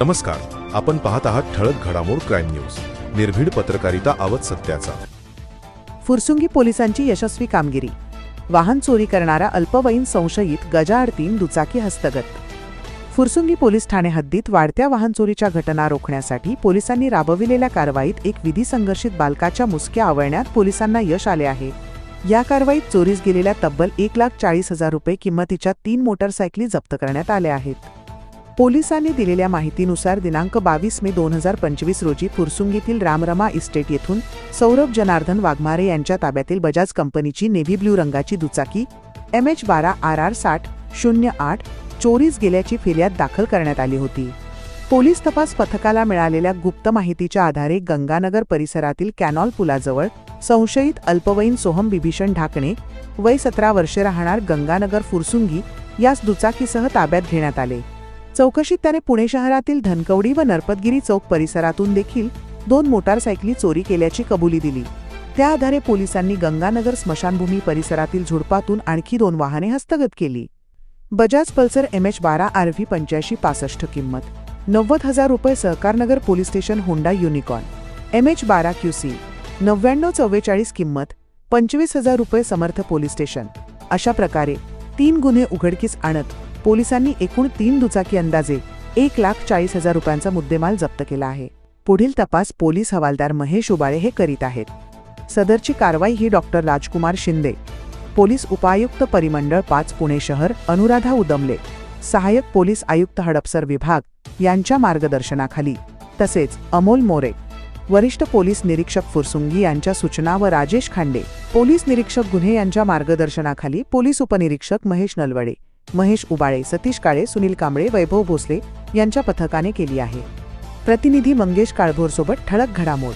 नमस्कार आपण पाहत आहात ठळक घडामोड क्राईम न्यूज निर्भीड पत्रकारिता आवत सत्याचा. फुरसुंगी पोलिसांची यशस्वी कामगिरी वाहन चोरी करणारा अल्पवयीन संशयित गजाआड तीन दुचाकी हस्तगत. फुरसुंगी पोलीस ठाणे हद्दीत वाढत्या वाहन चोरीच्या घटना रोखण्यासाठी पोलिसांनी राबविलेल्या कारवाईत एक विधी संघर्षित बालकाच्या मुसक्या आवळण्यात पोलिसांना यश आले आहे. या कारवाईत चोरीस गेलेल्या तब्बल एक लाख चाळीस हजार रुपये किंमतीच्या तीन मोटारसायकली जप्त करण्यात आल्या आहेत. पोलिसांनी दिलेल्या माहितीनुसार दिनांक बावीस मे दोन हजार पंचवीस रोजी फुरसुंगीतील रामरमा इस्टेट येथून सौरभ जनार्दन वाघमारे यांच्या ताब्यातील बजाज कंपनीची नेव्ही ब्ल्यू रंगाची दुचाकी एम एच बारा आर आर साठ शून्य आठ चोरीस गेल्याची फिर्याद दाखल करण्यात आली होती. पोलीस तपास पथकाला मिळालेल्या गुप्त माहितीच्या आधारे गंगानगर परिसरातील कॅनॉल पुलाजवळ संशयित अल्पवयीन सोहम बिभीषण ढाकणे वय सतरा वर्षे राहणार गंगानगर फुरसुंगी यास दुचाकीसह ताब्यात घेण्यात आले. चौकशीत त्याने पुणे शहरातील धनकवडी व नरपतगिरी चौक परिसरातून देखील दोन मोटारसायकली चोरी केल्याची कबुली दिली. त्या आधारे पोलिसांनी गंगानगर स्मशानभूमी परिसरातील झुडपातून आणखी दोन वाहने हस्तगत केली. बजाज पल्सर एम एच बारा आर व्ही पंच्याऐंशी पासष्ट किंमत. नव्वद हजार रुपये Sahakarnagar police station Honda Unicorn M H बारा क्यू सी. नव्याण्णव चव्वेचाळीस किंमत. पंचवीस हजार रुपये समर्थ पोलीस स्टेशन. अशा प्रकारे तीन गुन्हे उघडकीस आणत पोलिसांनी एकूण तीन दुचाकी अंदाजे एक लाख चाळीस हजार रुपयांचा मुद्देमाल जप्त केला आहे. पुढील तपास पोलीस हवालदार महेश उबाळे हे करीत आहेत. सदरची कारवाई ही डॉक्टर राजकुमार शिंदे पोलीस उपायुक्त परिमंडळ पाच पुणे शहर अनुराधा उदमले सहाय्यक पोलीस आयुक्त हडपसर विभाग यांच्या मार्गदर्शनाखाली तसेच अमोल मोरे वरिष्ठ पोलीस निरीक्षक फुरसुंगी यांच्या सूचना व राजेश खांडे पोलीस निरीक्षक गुन्हे यांच्या मार्गदर्शनाखाली पोलीस उपनिरीक्षक महेश नलवडे महेश उबाळे सतीश काळे सुनील कांबळे वैभव भोसले यांच्या पथकाने केली आहे. प्रतिनिधी मंगेश काळभोरसोबत ठळक घडामोड